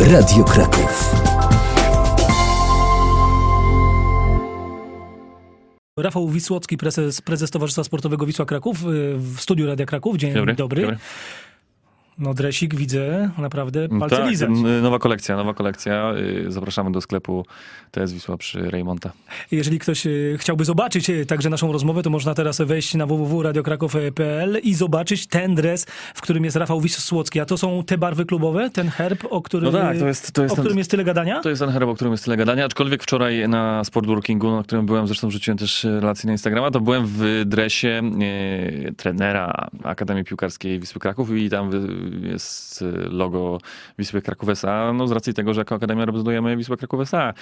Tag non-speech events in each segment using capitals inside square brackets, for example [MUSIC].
Radio Kraków. Rafał Wisłocki, prezes, prezes Towarzystwa Sportowego Wisła Kraków y, w studiu Radia Kraków. Dzień dobry. Dobry. No dresik widzę, naprawdę palce tak, lizać. nowa kolekcja, nowa kolekcja. Y, Zapraszamy do sklepu TS Wisła przy Rejmonta. Jeżeli ktoś y, chciałby zobaczyć y, także naszą rozmowę, to można teraz wejść na www.radiokraków.pl i zobaczyć ten dres, w którym jest Rafał Wisłocki. A to są te barwy klubowe, ten herb, o którym, No tak, to jest- to jest o ten- którym jest tyle gadania? To jest ten herb, o którym jest tyle gadania, aczkolwiek wczoraj na Sportworkingu, na którym byłem, zresztą wrzuciłem też relację na Instagrama, to byłem w dresie e, trenera Akademii Piłkarskiej Wisły Kraków i tam jest e, logo Wisły Kraków S.A., no z racji tego, że jako Akademia reprezentujemy Wisłę Kraków S.A.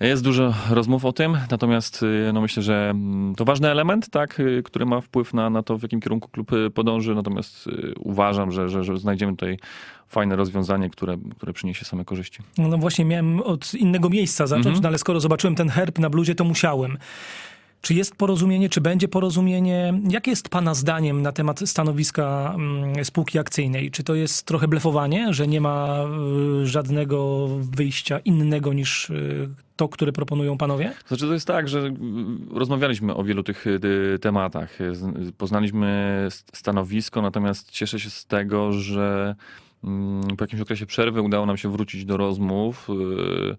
Jest dużo rozmów o tym, natomiast y, no myślę, że mm, to ważny element, tak, y, który ma wpływ na, na to, w jakim kierunku klub y, podąży, natomiast y, uważam, że, że, że znajdziemy tutaj fajne rozwiązanie, które, które przyniesie same korzyści. No właśnie miałem od innego miejsca zacząć, Mhm. no ale skoro zobaczyłem ten herb na bluzie, to musiałem. Czy jest porozumienie, czy będzie porozumienie? Jakie jest Pana zdaniem na temat stanowiska mm, spółki akcyjnej? Czy to jest trochę blefowanie, że nie ma y, żadnego wyjścia innego niż y, to, które proponują Panowie? Znaczy to jest tak, że mm, rozmawialiśmy o wielu tych y, tematach. Y, Poznaliśmy st- stanowisko, natomiast cieszę się z tego, że mm, po jakimś okresie przerwy udało nam się wrócić do rozmów y,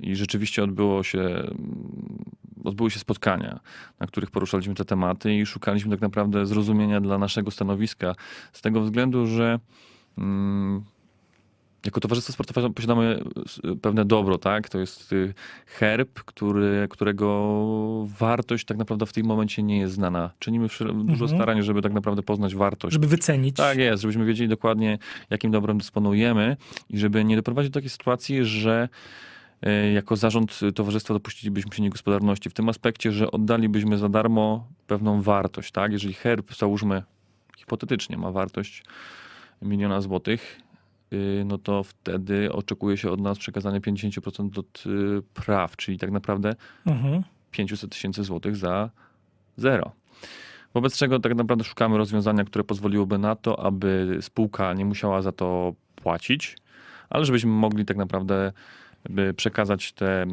i rzeczywiście odbyło się, odbyły się spotkania, na których poruszaliśmy te tematy i szukaliśmy tak naprawdę zrozumienia dla naszego stanowiska. Z tego względu, że mm, jako towarzystwo sportowe posiadamy s- pewne dobro, tak? To jest y, herb, który, którego wartość tak naprawdę w tym momencie nie jest znana. Czynimy dużo Mhm. starań, żeby tak naprawdę poznać wartość. Żeby wycenić. Tak jest, żebyśmy wiedzieli dokładnie, jakim dobrem dysponujemy i żeby nie doprowadzić do takiej sytuacji, że e, jako zarząd towarzystwa dopuścilibyśmy się niegospodarności w tym aspekcie, że oddalibyśmy za darmo pewną wartość, tak? Jeżeli herb, załóżmy, hipotetycznie ma wartość miliona złotych, y, no to wtedy oczekuje się od nas przekazanie 50% od y, praw, czyli tak naprawdę Mhm. 500 tysięcy złotych za zero. Wobec czego tak naprawdę szukamy rozwiązania, które pozwoliłoby na to, aby spółka nie musiała za to płacić, ale żebyśmy mogli tak naprawdę by przekazać te,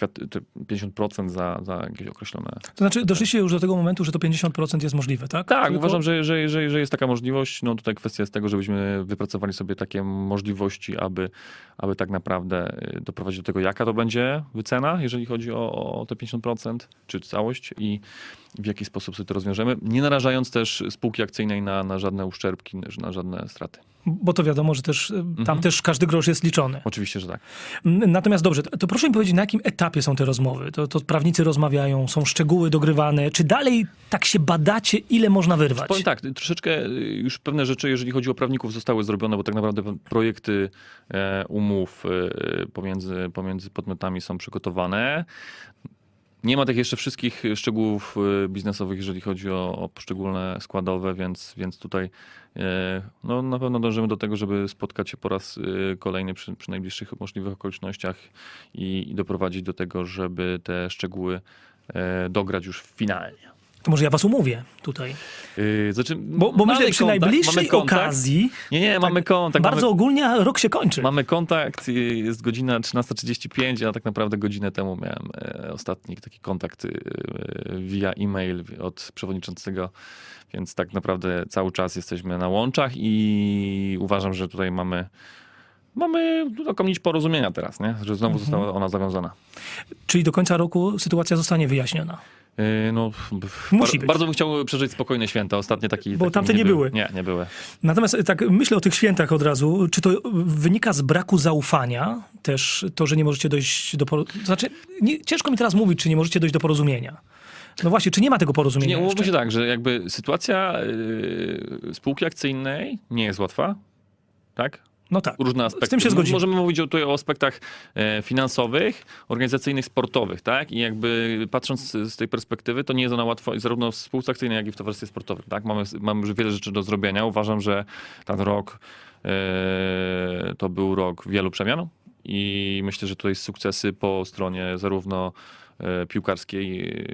yy, te 50% za, za jakieś określone. To znaczy, doszliście już do tego momentu, że to 50% jest możliwe, tak? Tak, Tylko- uważam, że, że, że, że jest taka możliwość. No tutaj kwestia jest tego, żebyśmy wypracowali sobie takie możliwości, aby, aby tak naprawdę y, doprowadzić do tego, jaka to będzie wycena, jeżeli chodzi o, o te 50%, czy całość i w jaki sposób sobie to rozwiążemy, nie narażając też spółki akcyjnej na, na żadne uszczerbki, na żadne straty. Bo to wiadomo, że też y, tam Mhm. też każdy grosz jest liczony. Oczywiście, że tak. Natomiast dobrze, to proszę mi powiedzieć, na jakim etapie są te rozmowy? To, to prawnicy rozmawiają, są szczegóły dogrywane. Czy dalej tak się badacie, ile można wyrwać? Powiem tak, troszeczkę y, już pewne rzeczy, jeżeli chodzi o prawników, zostały zrobione, bo tak naprawdę projekty e, umów e, pomiędzy, pomiędzy podmiotami są przygotowane. Nie ma tych jeszcze wszystkich szczegółów e, biznesowych, jeżeli chodzi o, o poszczególne składowe, więc, więc tutaj e, no, na pewno dążymy do tego, żeby spotkać się po raz e, kolejny przy, przy najbliższych możliwych okolicznościach i, i doprowadzić do tego, żeby te szczegóły dograć już finalnie. To może ja was umówię tutaj. Yy, znaczy, Bo, bo myślę, przy kontakt, najbliższej okazji, Nie, nie, mamy kontakt. bardzo mamy, ogólnie, rok się kończy. mamy kontakt, yy, jest godzina 13.35, a tak naprawdę godzinę temu miałem e, ostatni taki kontakt e, via e-mail od przewodniczącego, więc tak naprawdę cały czas jesteśmy na łączach i uważam, że tutaj mamy mamy nić porozumienia teraz, nie? że znowu Mhm. została ona zawiązana. Czyli do końca roku sytuacja zostanie wyjaśniona. Yy, No, Musi bar-. Bardzo bym chciał przeżyć spokojne święta. Ostatnie taki. Bo tamte nie były. Nie, nie były. Natomiast y, tak myślę o tych świętach od razu. Czy to wynika z braku zaufania też to, że nie możecie dojść do porozumienia? Znaczy, nie, ciężko mi teraz mówić, czy nie możecie dojść do porozumienia. No właśnie, czy nie ma tego porozumienia Nie, umówmy się tak, że jakby sytuacja y, spółki akcyjnej nie jest łatwa, tak? No tak. Różne aspekty. Z tym się zgodzimy. Możemy mówić tutaj o aspektach e, finansowych, organizacyjnych, sportowych, tak? I jakby patrząc z, tej perspektywy, to nie jest ona łatwa zarówno w spółce akcyjnej, jak i w towarzystwie sportowym, tak? Mamy, mamy już wiele rzeczy do zrobienia. Uważam, że ten rok e, to był rok wielu przemian i myślę, że tutaj sukcesy po stronie zarówno e, piłkarskiej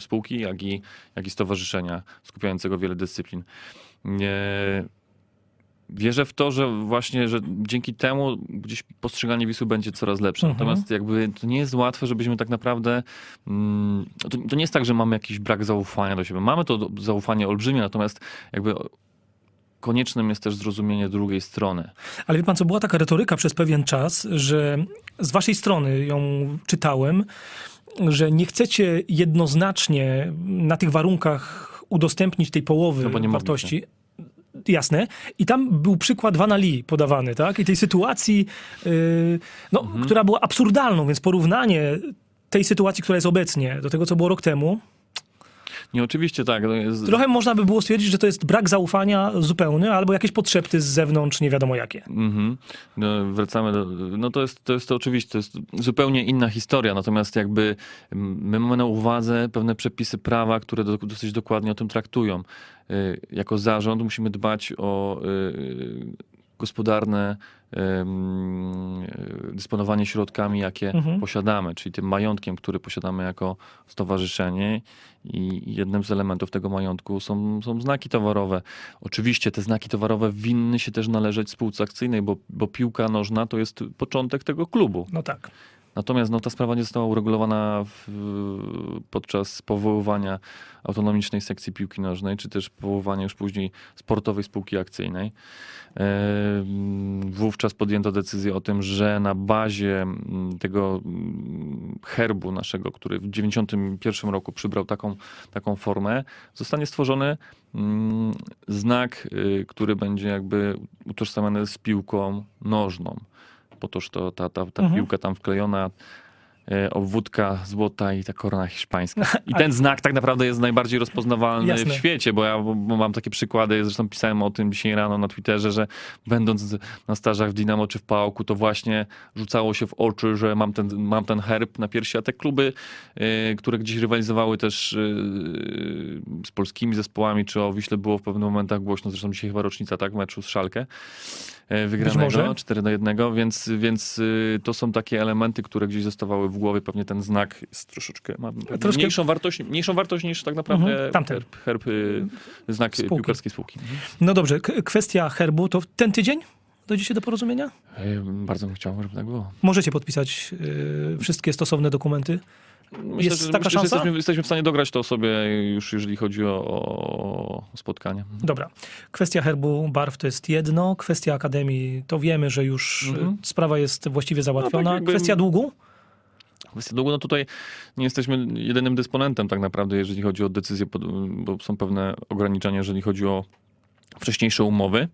spółki, jak i, jak i stowarzyszenia skupiającego wiele dyscyplin. Nie, wierzę w to, że właśnie, że dzięki temu gdzieś postrzeganie Wisły będzie coraz lepsze. Mhm. Natomiast jakby to nie jest łatwe, żebyśmy tak naprawdę, mm, to, to nie jest tak, że mamy jakiś brak zaufania do siebie. Mamy to zaufanie olbrzymie, natomiast jakby koniecznym jest też zrozumienie drugiej strony. Ale wie pan co, była taka retoryka przez pewien czas, że z waszej strony ją czytałem, że nie chcecie jednoznacznie na tych warunkach udostępnić tej połowy No wartości. Jasne. I tam był przykład Lee podawany, tak? I tej sytuacji, yy, no, Mhm. która była absurdalną, więc porównanie tej sytuacji, która jest obecnie, do tego, co było rok temu, Nie, oczywiście tak. Jest, trochę można by było stwierdzić, że to jest brak zaufania zupełny, albo jakieś podszepty z zewnątrz, nie wiadomo jakie. Mhm. No, wracamy do. No to jest, to jest to oczywiście, to jest zupełnie inna historia. Natomiast jakby my mamy na uwadze pewne przepisy prawa, które do, dosyć dokładnie o tym traktują. Y, Jako zarząd musimy dbać o y, gospodarne dysponowanie środkami, jakie Mhm. posiadamy, czyli tym majątkiem, który posiadamy jako stowarzyszenie. I jednym z elementów tego majątku są, są znaki towarowe. Oczywiście te znaki towarowe winny się też należeć spółce akcyjnej, bo, bo piłka nożna to jest początek tego klubu. No tak. Natomiast no, ta sprawa nie została uregulowana w, podczas powoływania autonomicznej sekcji piłki nożnej, czy też powoływania już później sportowej spółki akcyjnej. Wówczas podjęto decyzję o tym, że na bazie mm, tego mm, herbu naszego, który w 1991 roku przybrał taką, taką formę, zostanie stworzony mm, znak, y, który będzie jakby utożsamiany z piłką nożną. Po toż to ta, ta, ta Mhm. piłka tam wklejona, e, obwódka złota i ta korona hiszpańska. I A- ten znak tak naprawdę jest najbardziej rozpoznawalny Jasne. w świecie, bo ja mam takie przykłady, zresztą pisałem o tym dzisiaj rano na Twitterze, że będąc na stażach w Dinamo czy w Pałku, to właśnie rzucało się w oczy, że mam ten, mam ten herb na piersi, a te kluby, e, które gdzieś rywalizowały też e, z polskimi zespołami, czy o Wiśle było w pewnych momentach głośno, zresztą dzisiaj chyba rocznica, tak, meczu z Szalkę wygranego, może. 4 do 1, więc, więc y, to są takie elementy, które gdzieś zostawały w głowie. Pewnie ten znak jest troszeczkę, ma Troszkę- mniejszą, wartość, mniejszą wartość niż tak naprawdę Mhm, tamten. herb, herb y, znak Spółki. piłkarskiej spółki. Mhm. No dobrze, kwestia herbu, to w ten tydzień dojdziecie do porozumienia? E, Bardzo bym chciał, żeby tak było. Możecie podpisać y, wszystkie stosowne dokumenty. Myślę, Jest że, taka myślę, że szansa? jesteśmy, jesteśmy w stanie dograć to sobie już, jeżeli chodzi o, o spotkanie. Dobra. Kwestia herbu, barw to jest jedno. Kwestia akademii, to wiemy, że już Mhm. sprawa jest właściwie załatwiona. No tak Kwestia długu? Kwestia długo, no tutaj nie jesteśmy jedynym dysponentem tak naprawdę, jeżeli chodzi o decyzję, bo są pewne ograniczenia, jeżeli chodzi o wcześniejsze umowy,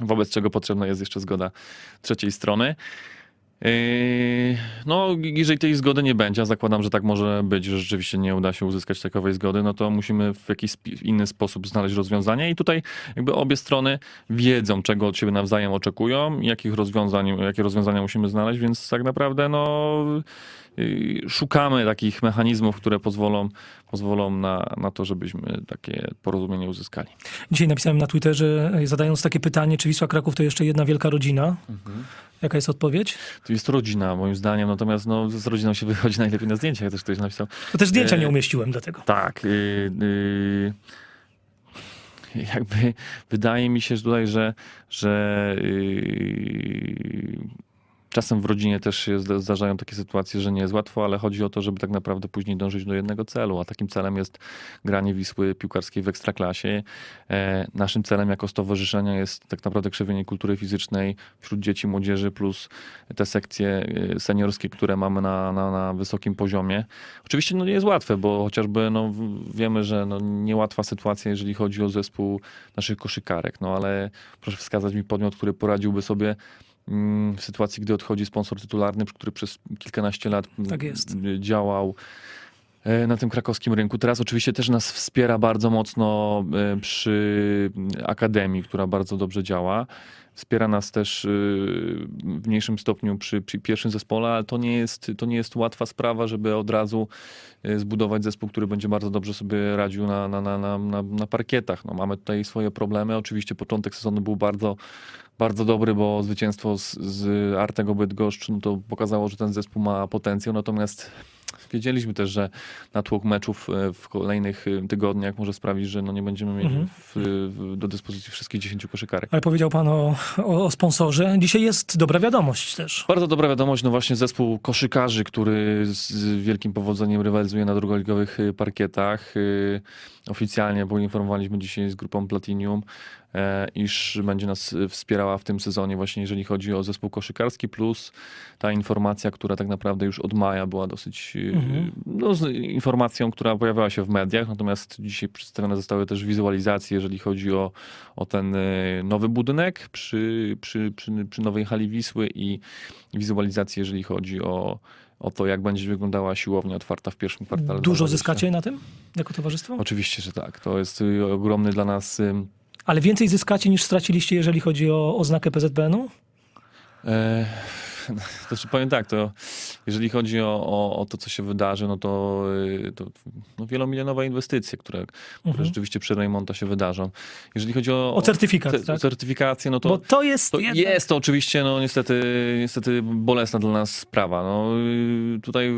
wobec czego potrzebna jest jeszcze zgoda trzeciej strony. Yy, No, jeżeli tej zgody nie będzie, a zakładam, że tak może być, że rzeczywiście nie uda się uzyskać takowej zgody, no to musimy w jakiś inny sposób znaleźć rozwiązanie. I tutaj jakby obie strony wiedzą, czego od siebie nawzajem oczekują, jakich rozwiązań, jakie rozwiązania musimy znaleźć, więc tak naprawdę no, szukamy takich mechanizmów, które pozwolą, pozwolą na, na to, żebyśmy takie porozumienie uzyskali. Dzisiaj napisałem na Twitterze, y, zadając takie pytanie, czy Wisła Kraków to jeszcze jedna wielka rodzina? Jaka jest odpowiedź? To jest rodzina, moim zdaniem, natomiast no, z rodziną się wychodzi [LAUGHS] najlepiej na zdjęciach, też ktoś napisał. To też zdjęcia E, nie umieściłem dlatego. Tak. Yy, yy, jakby wydaje mi się że tutaj, że, że yy, czasem w rodzinie też się zda- zdarzają takie sytuacje, że nie jest łatwo, ale chodzi o to, żeby tak naprawdę później dążyć do jednego celu, a takim celem jest granie Wisły piłkarskiej w Ekstraklasie. E, naszym celem jako stowarzyszenia jest tak naprawdę krzewienie kultury fizycznej wśród dzieci, młodzieży, plus te sekcje e, seniorskie, które mamy na, na, na wysokim poziomie. Oczywiście no, nie jest łatwe, bo chociażby no, wiemy, że no, niełatwa sytuacja, jeżeli chodzi o zespół naszych koszykarek, no ale proszę wskazać mi podmiot, który poradziłby sobie w sytuacji, gdy odchodzi sponsor tytularny, który przez kilkanaście lat mm, Tak działał e, na tym krakowskim rynku. Teraz oczywiście też nas wspiera bardzo mocno e, przy Akademii, która bardzo dobrze działa. Wspiera nas też e, w mniejszym stopniu przy, przy pierwszym zespole, ale to nie, jest, to nie jest łatwa sprawa, żeby od razu zbudować zespół, który będzie bardzo dobrze sobie radził na, na, na, na, na, na parkietach. No, mamy tutaj swoje problemy. Oczywiście początek sezonu był bardzo, bardzo dobry, bo zwycięstwo z, z Artego Bydgoszcz no to pokazało, że ten zespół ma potencjał, natomiast wiedzieliśmy też, że natłok meczów e, w kolejnych e, tygodniach może sprawić, że no nie będziemy mieli Mhm. w, w, do dyspozycji wszystkich 10 koszykarek. Ale powiedział pan o, o, o sponsorze. Dzisiaj jest dobra wiadomość też. Bardzo dobra wiadomość, no właśnie zespół koszykarzy, który z wielkim powodzeniem rywalizuje na drugoligowych y, parkietach. Oficjalnie poinformowaliśmy dzisiaj z grupą Platinium, e, iż będzie nas wspierała w tym sezonie właśnie jeżeli chodzi o zespół koszykarski, plus ta informacja, która tak naprawdę już od maja była dosyć y, Mhm. no, z informacją, która pojawiała się w mediach, natomiast dzisiaj przedstawione zostały też wizualizacje, jeżeli chodzi o, o ten y, nowy budynek przy, przy, przy, przy nowej hali Wisły i wizualizacje, jeżeli chodzi o, o to, jak będzie wyglądała siłownia otwarta w pierwszym kwartale. Dużo 2020. zyskacie na tym jako towarzystwo? Oczywiście, że tak. To jest y, ogromny dla nas. ym, Ale więcej zyskacie niż straciliście, jeżeli chodzi o oznakę PZPN-u? E, to [LAUGHS] czy powiem tak, to jeżeli chodzi o, o, o to, co się wydarzy, no to, y, to no wielomilionowe inwestycje, które, które Mhm. rzeczywiście przy Raymonta się wydarzą. Jeżeli chodzi o, O certyfikat, ce- tak? certyfikację, no to, Bo to jest... to jednak- jest to oczywiście no, niestety, niestety bolesna dla nas sprawa. No, tutaj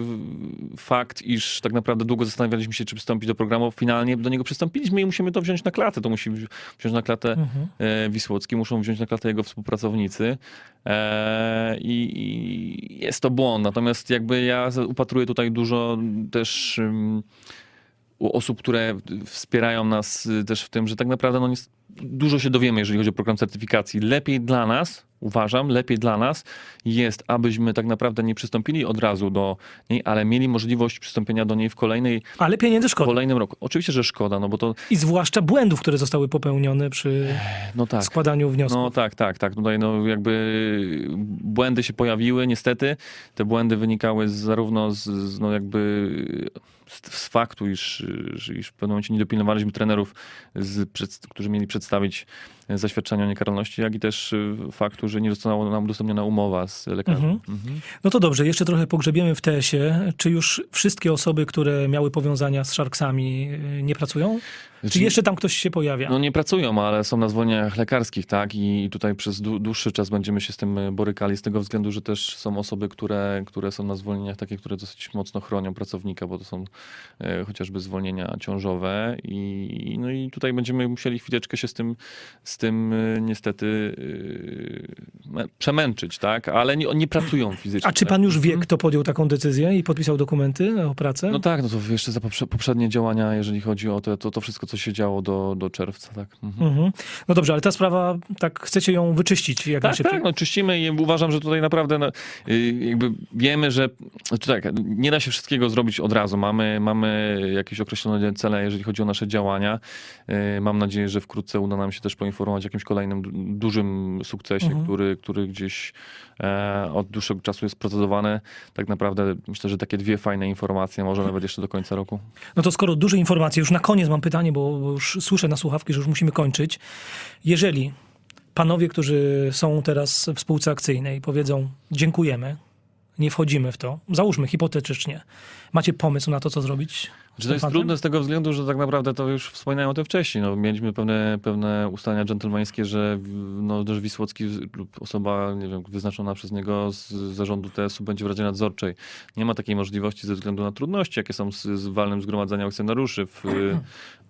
fakt, iż tak naprawdę długo zastanawialiśmy się, czy przystąpić do programu, finalnie do niego przystąpiliśmy i musimy to wziąć na klatę. To musi wzi- wziąć na klatę Mhm. e, Wisłocki, muszą wziąć na klatę jego współpracownicy e, i, i jest to błąd. Natomiast jakby ja upatruję tutaj dużo też um, osób, które wspierają nas y, też w tym, że tak naprawdę no, dużo się dowiemy, jeżeli chodzi o program certyfikacji. Lepiej dla nas, uważam, lepiej dla nas jest, abyśmy tak naprawdę nie przystąpili od razu do niej, ale mieli możliwość przystąpienia do niej w kolejnej, Ale pieniędzy szkoda. kolejnym roku. Oczywiście, że szkoda, no bo to, I zwłaszcza błędów, które zostały popełnione przy no tak. składaniu wniosków. No tak, tak, tak. Tutaj no jakby błędy się pojawiły, niestety. Te błędy wynikały zarówno z, z no jakby z, z faktu, iż, iż w pewnym momencie nie dopilnowaliśmy trenerów, z, przed, którzy mieli przedstawić zaświadczenie o niekaralności, jak i też y, faktu, że nie została nam udostępniona umowa z lekarzem. Mhm. Mhm. No to dobrze, jeszcze trochę pogrzebiemy w TS-ie. Czy już wszystkie osoby, które miały powiązania z Sharksami y, nie pracują? Czy Znaczy- jeszcze tam ktoś się pojawia? No nie pracują, ale są na zwolnieniach lekarskich, tak? I tutaj przez dłu- dłuższy czas będziemy się z tym e, borykali, z tego względu, że też są osoby, które, które są na zwolnieniach takie, które dosyć mocno chronią pracownika, bo to są e, chociażby zwolnienia ciążowe i no i tutaj będziemy musieli chwileczkę się z tym, z tym e, niestety me- przemęczyć, tak? Ale nie, nie pracują fizycznie. A czy pan już wie, Mhm. kto podjął taką decyzję i podpisał dokumenty o pracę? No tak, no to jeszcze za poprze- poprzednie działania, jeżeli chodzi o to, to, to wszystko, co się działo do, do czerwca, tak? Mhm. Mhm. No dobrze, ale ta sprawa, tak chcecie ją wyczyścić jak Tak, najszybciej. tak, no czyścimy i uważam, że tutaj naprawdę no, y, jakby wiemy, że znaczy tak, nie da się wszystkiego zrobić od razu. Mamy, mamy jakieś określone cele, jeżeli chodzi o nasze działania. Y, Mam nadzieję, że wkrótce uda nam się też poinformować o jakimś kolejnym du- dużym sukcesie, Mhm. który, który gdzieś e, od dłuższego czasu jest procedowany. Tak naprawdę myślę, że takie dwie fajne informacje, może nawet jeszcze do końca roku. No to skoro duże informacje, już na koniec mam pytanie, bo bo już słyszę na słuchawki, że już musimy kończyć. Jeżeli panowie, którzy są teraz w spółce akcyjnej powiedzą dziękujemy, nie wchodzimy w to, załóżmy hipotetycznie, macie pomysł na to, co zrobić? Czy to jest fantem? trudne z tego względu, że tak naprawdę to już wspominałem o tym wcześniej. No, mieliśmy pewne, pewne ustalenia dżentelmeńskie, że no, też Wisłocki lub osoba nie wiem, wyznaczona przez niego z zarządu TS-u będzie w Radzie Nadzorczej. Nie ma takiej możliwości ze względu na trudności, jakie są z, z walnym zgromadzeniem akcjonariuszy. W,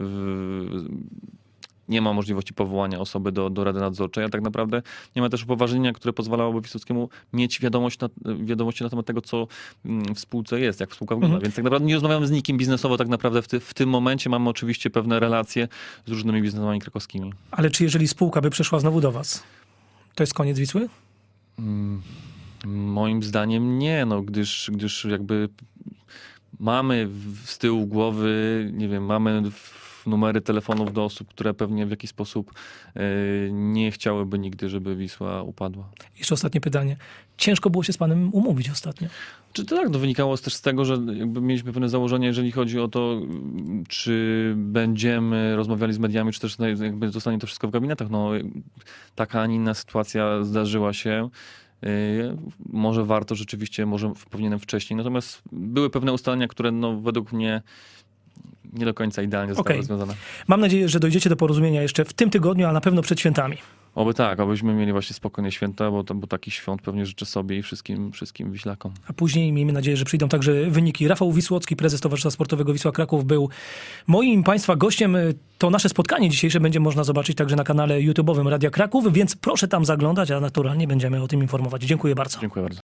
w, nie ma możliwości powołania osoby do, do Rady Nadzorczej, a tak naprawdę nie ma też upoważnienia, które pozwalałoby Wisłockiemu mieć wiadomość na, wiadomości na temat tego, co mm, w spółce jest, jak spółka wygląda. Mhm. Więc tak naprawdę nie rozmawiamy z nikim biznesowo tak naprawdę w, ty, w tym momencie. Mamy oczywiście pewne relacje z różnymi biznesami krakowskimi. Ale czy jeżeli spółka by przeszła znowu do was, to jest koniec Wisły? Mm, Moim zdaniem nie, no, gdyż, gdyż jakby mamy z tyłu głowy, nie wiem, mamy w- numery telefonów do osób, które pewnie w jakiś sposób e, nie chciałyby nigdy, żeby Wisła upadła. Jeszcze ostatnie pytanie. Ciężko było się z panem umówić ostatnio. Czy to tak, to wynikało też z tego, że mieliśmy pewne założenie, jeżeli chodzi o to, czy będziemy rozmawiali z mediami, czy też no, jakby zostanie to wszystko w gabinetach. No, taka, a nie inna sytuacja zdarzyła się. Yy, Może warto rzeczywiście, może powinienem wcześniej. Natomiast były pewne ustalenia, które no, według mnie nie do końca idealnie została Okej. rozwiązana. Mam nadzieję, że dojdziecie do porozumienia jeszcze w tym tygodniu, a na pewno przed świętami. Oby tak, abyśmy mieli właśnie spokojne święta, bo, to, bo takich świąt pewnie życzę sobie i wszystkim, wszystkim Wiślakom. A później miejmy nadzieję, że przyjdą także wyniki. Rafał Wisłocki, prezes Towarzystwa Sportowego Wisła Kraków, był moim Państwa gościem. To nasze spotkanie dzisiejsze będzie można zobaczyć także na kanale YouTube'owym Radia Kraków, więc proszę tam zaglądać, a naturalnie będziemy o tym informować. Dziękuję bardzo. Dziękuję bardzo.